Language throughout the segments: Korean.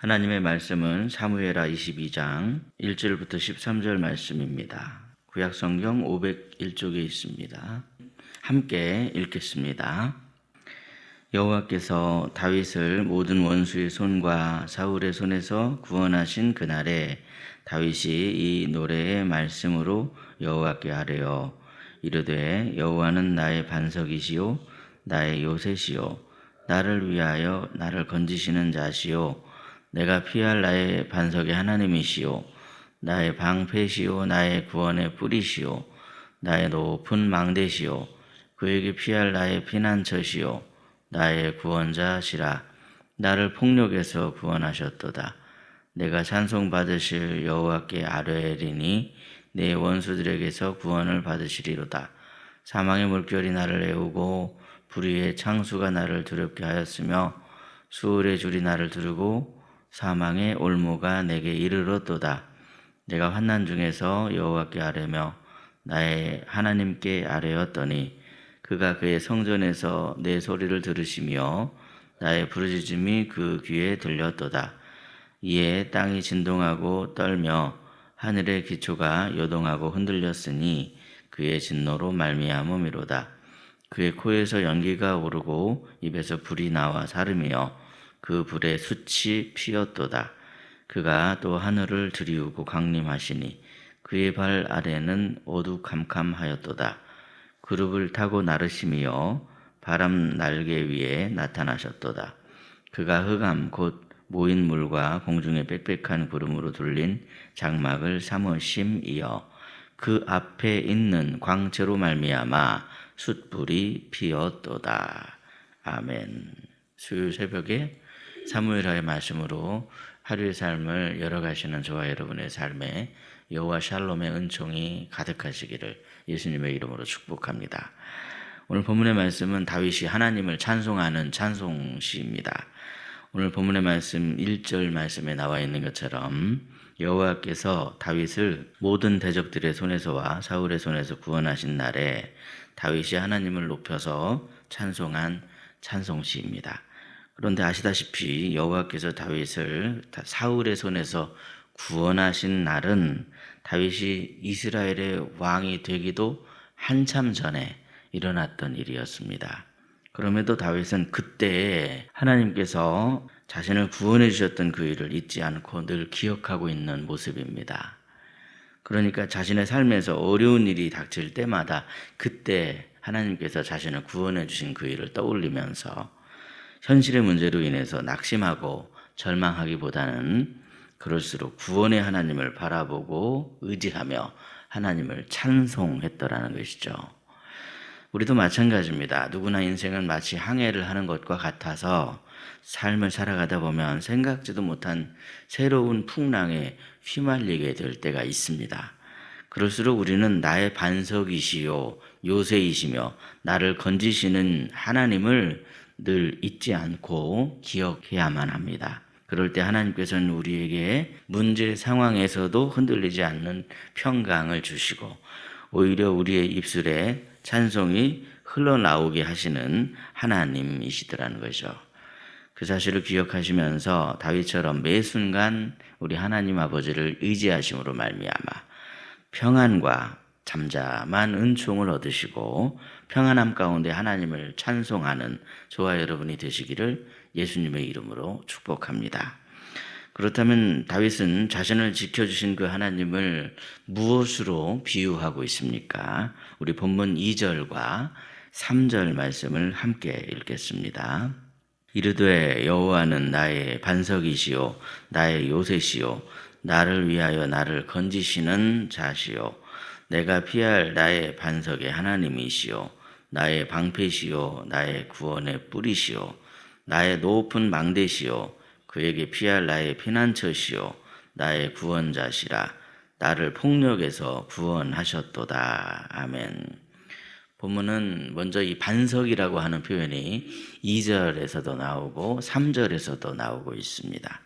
하나님의 말씀은 사무엘하 22장 1절부터 13절 말씀입니다. 구약 성경 501쪽에 있습니다. 함께 읽겠습니다. 여호와께서 다윗을 모든 원수의 손과 사울의 손에서 구원하신 그날에 다윗이 이 노래의 말씀으로 여호와께 아뢰어 이르되 여호와는 나의 반석이시요 나의 요새시요 나를 위하여 나를 건지시는 자시요 내가 피할 나의 반석의 하나님이시요 나의 방패시요 나의 구원의 뿌리시요 나의 높은 망대시요 그에게 피할 나의 피난처시요 나의 구원자시라. 나를 폭력에서 구원하셨도다. 내가 찬송 받으실 여호와께 아뢰리니 내 원수들에게서 구원을 받으시리로다. 사망의 물결이 나를 애우고 불의의 창수가 나를 두렵게 하였으며 수월의 줄이 나를 두르고 사망의 올무가 내게 이르렀도다 내가 환난 중에서 여호와께 아뢰며 나의 하나님께 아뢰었더니 그가 그의 성전에서 내 소리를 들으시며 나의 부르짖음이 그 귀에 들렸도다. 이에 땅이 진동하고 떨며 하늘의 기초가 요동하고 흔들렸으니 그의 진노로 말미암음이로다. 그의 코에서 연기가 오르고 입에서 불이 나와 사르며 그 불에 숯이 피었도다. 그가 또 하늘을 들이우고 강림하시니 그의 발 아래는 오두캄캄하였도다. 그룹을 타고 나르시며 바람 날개 위에 나타나셨도다. 그가 흑암 곧 모인 물과 공중의 빽빽한 구름으로 둘린 장막을 삼으심이여 그 앞에 있는 광채로 말미암아 숯불이 피었도다. 아멘. 수요일 새벽에 사무엘하의 말씀으로 하루의 삶을 열어가시는 저와 여러분의 삶에 여호와 샬롬의 은총이 가득하시기를 예수님의 이름으로 축복합니다. 오늘 본문의 말씀은 다윗이 하나님을 찬송하는 찬송시입니다. 오늘 본문의 말씀 1절 말씀에 나와 있는 것처럼 여호와께서 다윗을 모든 대적들의 손에서와 사울의 손에서 구원하신 날에 다윗이 하나님을 높여서 찬송한 찬송시입니다. 그런데 아시다시피 여호와께서 다윗을 사울의 손에서 구원하신 날은 다윗이 이스라엘의 왕이 되기도 한참 전에 일어났던 일이었습니다. 그럼에도 다윗은 그때 하나님께서 자신을 구원해 주셨던 그 일을 잊지 않고 늘 기억하고 있는 모습입니다. 그러니까 자신의 삶에서 어려운 일이 닥칠 때마다 그때 하나님께서 자신을 구원해 주신 그 일을 떠올리면서 현실의 문제로 인해서 낙심하고 절망하기보다는 그럴수록 구원의 하나님을 바라보고 의지하며 하나님을 찬송했더라는 것이죠. 우리도 마찬가지입니다. 누구나 인생은 마치 항해를 하는 것과 같아서 삶을 살아가다 보면 생각지도 못한 새로운 풍랑에 휘말리게 될 때가 있습니다. 그럴수록 우리는 나의 반석이시요, 요새이시며 나를 건지시는 하나님을 늘 잊지 않고 기억해야만 합니다. 그럴 때 하나님께서는 우리에게 문제 상황에서도 흔들리지 않는 평강을 주시고 오히려 우리의 입술에 찬송이 흘러나오게 하시는 하나님이시더라는 거죠. 그 사실을 기억하시면서 다윗처럼 매 순간 우리 하나님 아버지를 의지하심으로 말미암아 평안과 잠잠한 은총을 얻으시고 평안함 가운데 하나님을 찬송하는 저와 여러분이 되시기를 예수님의 이름으로 축복합니다. 그렇다면 다윗은 자신을 지켜주신 그 하나님을 무엇으로 비유하고 있습니까? 우리 본문 2절과 3절 말씀을 함께 읽겠습니다. 이르되 여호와는 나의 반석이시요 나의 요새시요 나를 위하여 나를 건지시는 자시요 내가 피할 나의 반석의 하나님이시요 나의 방패시요 나의 구원의 뿌리시요 나의 높은 망대시요 그에게 피할 나의 피난처시요 나의 구원자시라 나를 폭력에서 구원하셨도다 아멘. 본문은 먼저 이 반석이라고 하는 표현이 2절에서도 나오고 3절에서도 나오고 있습니다.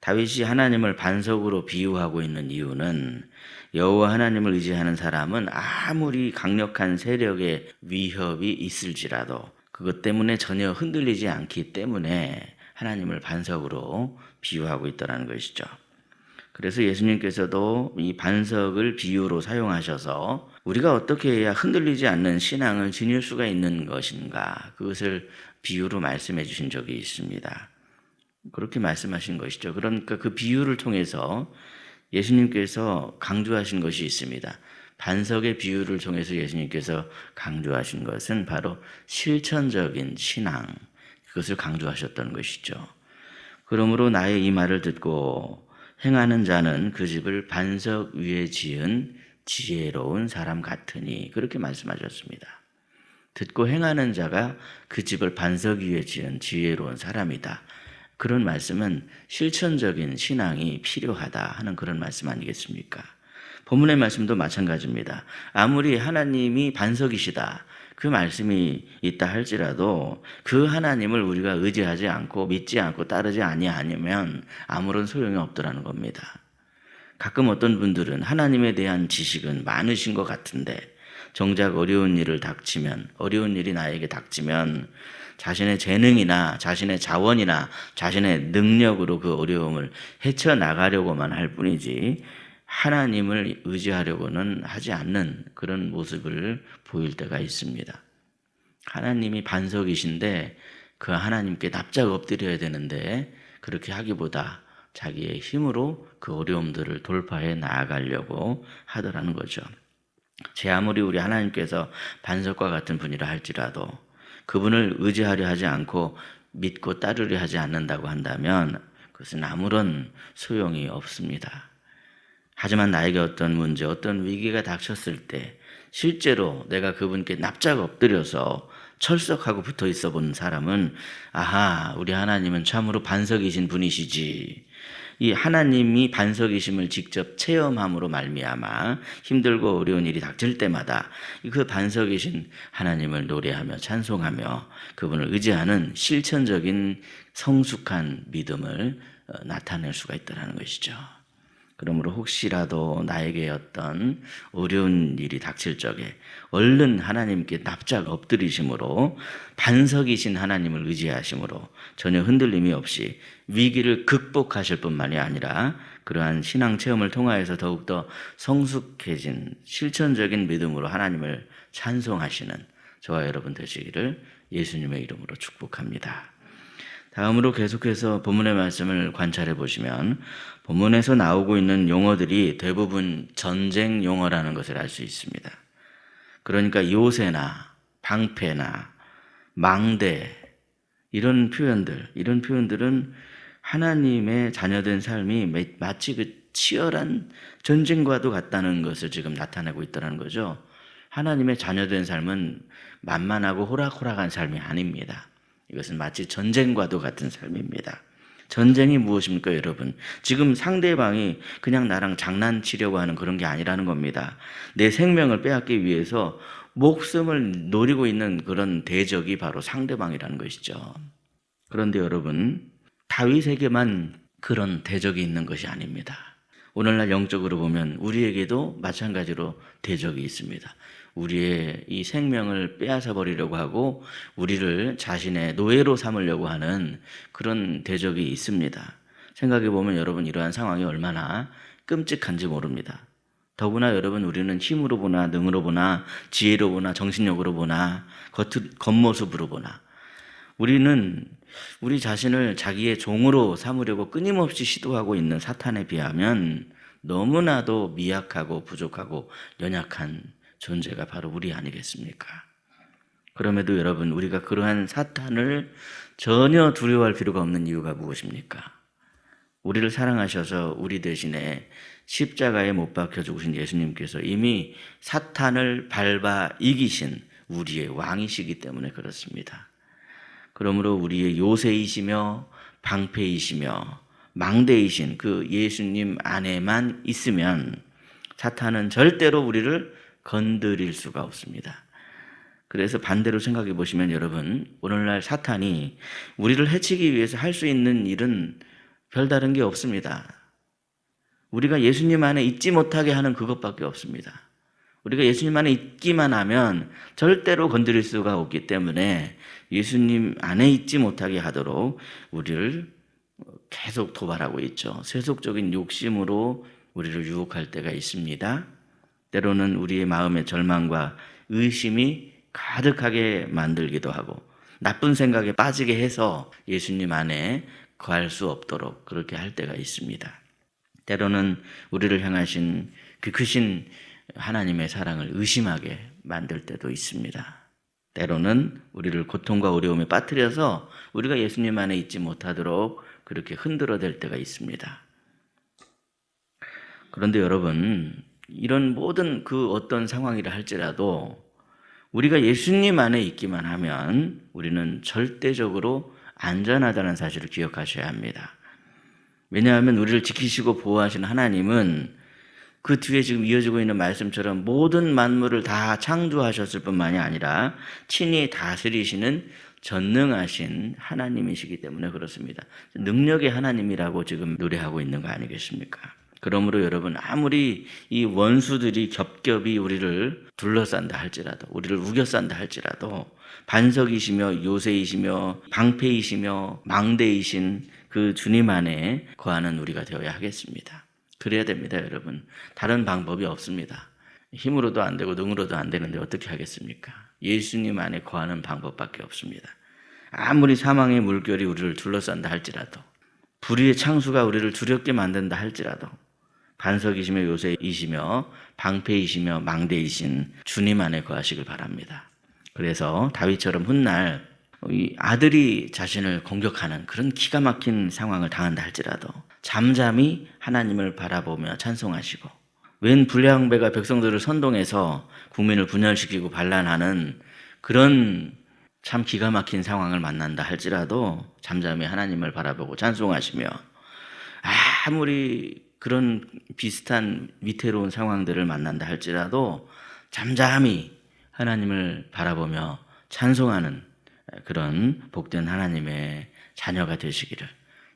다윗이 하나님을 반석으로 비유하고 있는 이유는 여호와 하나님을 의지하는 사람은 아무리 강력한 세력의 위협이 있을지라도 그것 때문에 전혀 흔들리지 않기 때문에 하나님을 반석으로 비유하고 있다는 것이죠. 그래서 예수님께서도 이 반석을 비유로 사용하셔서 우리가 어떻게 해야 흔들리지 않는 신앙을 지닐 수가 있는 것인가 그것을 비유로 말씀해 주신 적이 있습니다. 그렇게 말씀하신 것이죠. 그러니까 그 비유를 통해서 예수님께서 강조하신 것이 있습니다. 반석의 비유를 통해서 예수님께서 강조하신 것은 바로 실천적인 신앙, 그것을 강조하셨던 것이죠. 그러므로 나의 이 말을 듣고 행하는 자는 그 집을 반석 위에 지은 지혜로운 사람 같으니 그렇게 말씀하셨습니다. 듣고 행하는 자가 그 집을 반석 위에 지은 지혜로운 사람이다. 그런 말씀은 실천적인 신앙이 필요하다 하는 그런 말씀 아니겠습니까? 본문의 말씀도 마찬가지입니다. 아무리 하나님이 반석이시다. 그 말씀이 있다 할지라도 그 하나님을 우리가 의지하지 않고 믿지 않고 따르지 아니하면 아무런 소용이 없더라는 겁니다. 가끔 어떤 분들은 하나님에 대한 지식은 많으신 것 같은데 정작 어려운 일을 닥치면 어려운 일이 나에게 닥치면 자신의 재능이나 자신의 자원이나 자신의 능력으로 그 어려움을 헤쳐 나가려고만 할 뿐이지 하나님을 의지하려고는 하지 않는 그런 모습을 보일 때가 있습니다. 하나님이 반석이신데 그 하나님께 납작 엎드려야 되는데 그렇게 하기보다 자기의 힘으로 그 어려움들을 돌파해 나아가려고 하더라는 거죠. 제 아무리 우리 하나님께서 반석과 같은 분이라 할지라도 그분을 의지하려 하지 않고 믿고 따르려 하지 않는다고 한다면 그것은 아무런 소용이 없습니다. 하지만 나에게 어떤 문제, 어떤 위기가 닥쳤을 때 실제로 내가 그분께 납작 엎드려서 철석하고 붙어 있어 본 사람은 아하, 우리 하나님은 참으로 반석이신 분이시지. 이 하나님이 반석이심을 직접 체험함으로 말미암아 힘들고 어려운 일이 닥칠 때마다 그 반석이신 하나님을 노래하며 찬송하며 그분을 의지하는 실천적인 성숙한 믿음을 어, 나타낼 수가 있다는 것이죠. 그러므로 혹시라도 나에게 어떤 어려운 일이 닥칠 적에 얼른 하나님께 납작 엎드리심으로 반석이신 하나님을 의지하심으로 전혀 흔들림이 없이 위기를 극복하실 뿐만이 아니라 그러한 신앙 체험을 통하여서 더욱더 성숙해진 실천적인 믿음으로 하나님을 찬송하시는 저와 여러분 되시기를 예수님의 이름으로 축복합니다. 다음으로 계속해서 본문의 말씀을 관찰해 보시면 본문에서 나오고 있는 용어들이 대부분 전쟁 용어라는 것을 알 수 있습니다. 그러니까 요새나 방패나 망대 이런 표현들, 이런 표현들은 하나님의 자녀된 삶이 마치 그 치열한 전쟁과도 같다는 것을 지금 나타내고 있다는 거죠. 하나님의 자녀된 삶은 만만하고 호락호락한 삶이 아닙니다. 이것은 마치 전쟁과도 같은 삶입니다. 전쟁이 무엇입니까, 여러분? 지금 상대방이 그냥 나랑 장난치려고 하는 그런 게 아니라는 겁니다. 내 생명을 빼앗기 위해서 목숨을 노리고 있는 그런 대적이 바로 상대방이라는 것이죠. 그런데 여러분, 다윗에게만 그런 대적이 있는 것이 아닙니다. 오늘날 영적으로 보면 우리에게도 마찬가지로 대적이 있습니다. 우리의 이 생명을 빼앗아 버리려고 하고 우리를 자신의 노예로 삼으려고 하는 그런 대적이 있습니다. 생각해 보면 여러분 이러한 상황이 얼마나 끔찍한지 모릅니다. 더구나 여러분 우리는 힘으로 보나 능으로 보나 지혜로 보나 정신력으로 보나 겉, 겉모습으로 보나 우리는 우리 자신을 자기의 종으로 삼으려고 끊임없이 시도하고 있는 사탄에 비하면 너무나도 미약하고 부족하고 연약한 존재가 바로 우리 아니겠습니까? 그럼에도 여러분, 우리가 그러한 사탄을 전혀 두려워할 필요가 없는 이유가 무엇입니까? 우리를 사랑하셔서 우리 대신에 십자가에 못 박혀 죽으신 예수님께서 이미 사탄을 밟아 이기신 우리의 왕이시기 때문에 그렇습니다. 그러므로 우리의 요새이시며 방패이시며 망대이신 그 예수님 안에만 있으면 사탄은 절대로 우리를 건드릴 수가 없습니다. 그래서 반대로 생각해 보시면 여러분, 오늘날 사탄이 우리를 해치기 위해서 할 수 있는 일은 별다른 게 없습니다. 우리가 예수님 안에 있지 못하게 하는 그것밖에 없습니다. 우리가 예수님 안에 있기만 하면 절대로 건드릴 수가 없기 때문에 예수님 안에 있지 못하게 하도록 우리를 계속 도발하고 있죠. 세속적인 욕심으로 우리를 유혹할 때가 있습니다. 때로는 우리의 마음의 절망과 의심이 가득하게 만들기도 하고 나쁜 생각에 빠지게 해서 예수님 안에 거할 수 없도록 그렇게 할 때가 있습니다. 때로는 우리를 향하신 그 크신 하나님의 사랑을 의심하게 만들 때도 있습니다. 때로는 우리를 고통과 어려움에 빠뜨려서 우리가 예수님 안에 있지 못하도록 그렇게 흔들어 댈 때가 있습니다. 그런데 여러분, 이런 모든 그 어떤 상황이라 할지라도 우리가 예수님 안에 있기만 하면 우리는 절대적으로 안전하다는 사실을 기억하셔야 합니다. 왜냐하면 우리를 지키시고 보호하시는 하나님은 그 뒤에 지금 이어지고 있는 말씀처럼 모든 만물을 다 창조하셨을 뿐만이 아니라 친히 다스리시는 전능하신 하나님이시기 때문에 그렇습니다. 능력의 하나님이라고 지금 노래하고 있는 거 아니겠습니까? 그러므로 여러분 아무리 이 원수들이 겹겹이 우리를 둘러싼다 할지라도 우리를 우겨싼다 할지라도 반석이시며 요새이시며 방패이시며 망대이신 그 주님 안에 거하는 우리가 되어야 하겠습니다. 그래야 됩니다, 여러분. 다른 방법이 없습니다. 힘으로도 안 되고 능으로도 안 되는데 어떻게 하겠습니까? 예수님 안에 거하는 방법밖에 없습니다. 아무리 사망의 물결이 우리를 둘러싼다 할지라도 불의의 창수가 우리를 두렵게 만든다 할지라도 반석이시며 요새이시며 방패이시며 망대이신 주님 안에 거하시길 바랍니다. 그래서 다윗처럼 훗날 이 아들이 자신을 공격하는 그런 기가 막힌 상황을 당한다 할지라도 잠잠히 하나님을 바라보며 찬송하시고 웬 불량배가 백성들을 선동해서 국민을 분열시키고 반란하는 그런 참 기가 막힌 상황을 만난다 할지라도 잠잠히 하나님을 바라보고 찬송하시며 아무리 그런 비슷한 위태로운 상황들을 만난다 할지라도 잠잠히 하나님을 바라보며 찬송하는 그런 복된 하나님의 자녀가 되시기를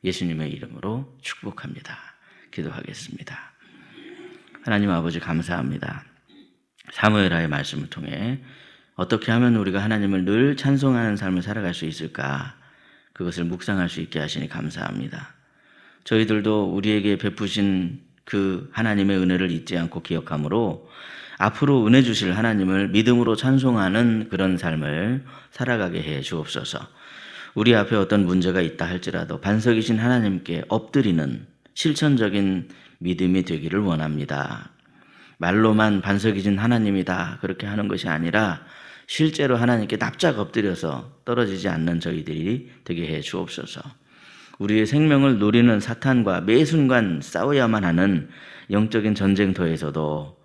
예수님의 이름으로 축복합니다. 기도하겠습니다. 하나님 아버지 감사합니다. 사무엘하의 말씀을 통해 어떻게 하면 우리가 하나님을 늘 찬송하는 삶을 살아갈 수 있을까? 그것을 묵상할 수 있게 하시니 감사합니다. 저희들도 우리에게 베푸신 그 하나님의 은혜를 잊지 않고 기억함으로 앞으로 은혜 주실 하나님을 믿음으로 찬송하는 그런 삶을 살아가게 해 주옵소서. 우리 앞에 어떤 문제가 있다 할지라도 반석이신 하나님께 엎드리는 실천적인 믿음이 되기를 원합니다. 말로만 반석이신 하나님이다 그렇게 하는 것이 아니라 실제로 하나님께 납작 엎드려서 떨어지지 않는 저희들이 되게 해 주옵소서. 우리의 생명을 노리는 사탄과 매 순간 싸워야만 하는 영적인 전쟁터에서도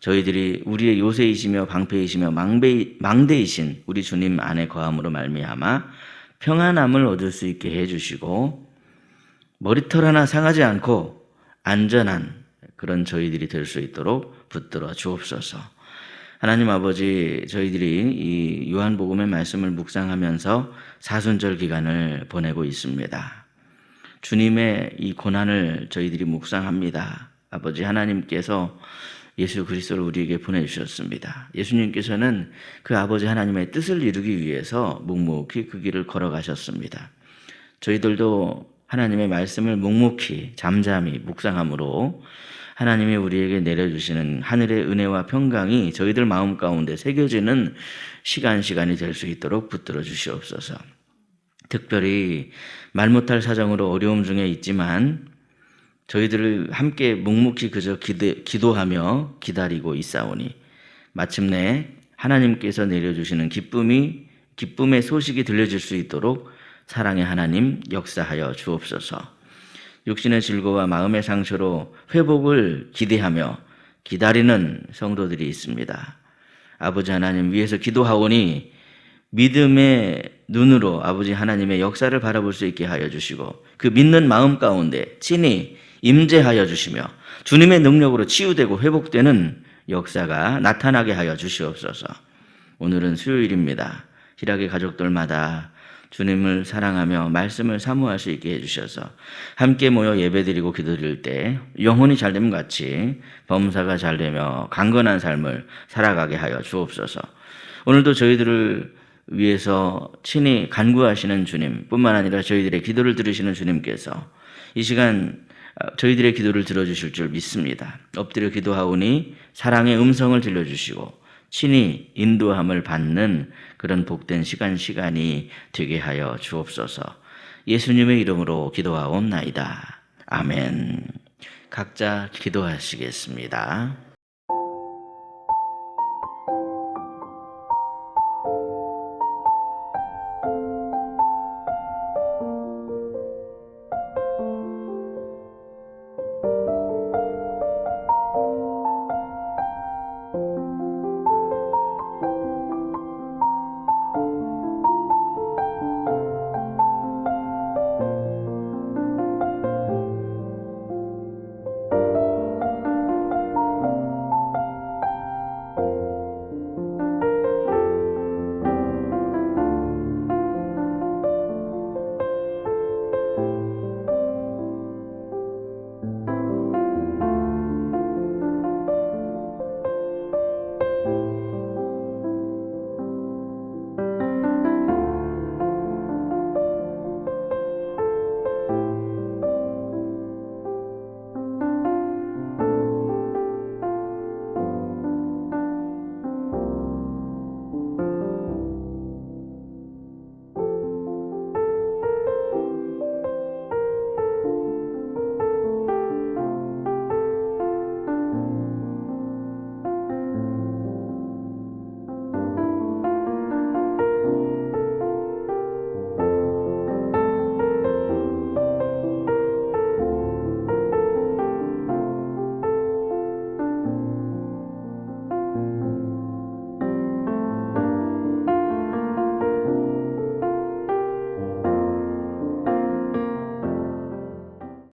저희들이 우리의 요새이시며 방패이시며 망배, 망대이신 우리 주님 안에 거함으로 말미암아 평안함을 얻을 수 있게 해주시고 머리털 하나 상하지 않고 안전한 그런 저희들이 될 수 있도록 붙들어 주옵소서. 하나님 아버지, 저희들이 이 요한복음의 말씀을 묵상하면서 사순절 기간을 보내고 있습니다. 주님의 이 고난을 저희들이 묵상합니다. 아버지 하나님께서 예수 그리스도를 우리에게 보내주셨습니다. 예수님께서는 그 아버지 하나님의 뜻을 이루기 위해서 묵묵히 그 길을 걸어가셨습니다. 저희들도 하나님의 말씀을 묵묵히 잠잠히 묵상함으로 하나님이 우리에게 내려주시는 하늘의 은혜와 평강이 저희들 마음 가운데 새겨지는 시간 시간이 될 수 있도록 붙들어 주시옵소서. 특별히 말 못할 사정으로 어려움 중에 있지만 저희들을 함께 묵묵히 그저 기도, 하며 기다리고 있사오니 마침내 하나님께서 내려주시는 기쁨이 기쁨의 소식이 들려질 수 있도록 사랑의 하나님 역사하여 주옵소서. 육신의 질고와 마음의 상처로 회복을 기대하며 기다리는 성도들이 있습니다. 아버지 하나님 위해서 기도하오니 믿음의 눈으로 아버지 하나님의 역사를 바라볼 수 있게 하여 주시고 그 믿는 마음 가운데 친히 임재하여 주시며 주님의 능력으로 치유되고 회복되는 역사가 나타나게 하여 주시옵소서. 오늘은 수요일입니다. 희락의 가족들마다 주님을 사랑하며 말씀을 사모할 수 있게 해주셔서 함께 모여 예배드리고 기도드릴 때 영혼이 잘됨 같이 범사가 잘되며 강건한 삶을 살아가게 하여 주옵소서. 오늘도 저희들을 위해서 친히 간구하시는 주님 뿐만 아니라 저희들의 기도를 들으시는 주님께서 이 시간 어, 저희들의 기도를 들어주실 줄 믿습니다. 엎드려 기도하오니 사랑의 음성을 들려주시고 친히 인도함을 받는 그런 복된 시간 시간이 되게 하여 주옵소서. 예수님의 이름으로 기도하옵나이다. 아멘. 각자 기도하시겠습니다.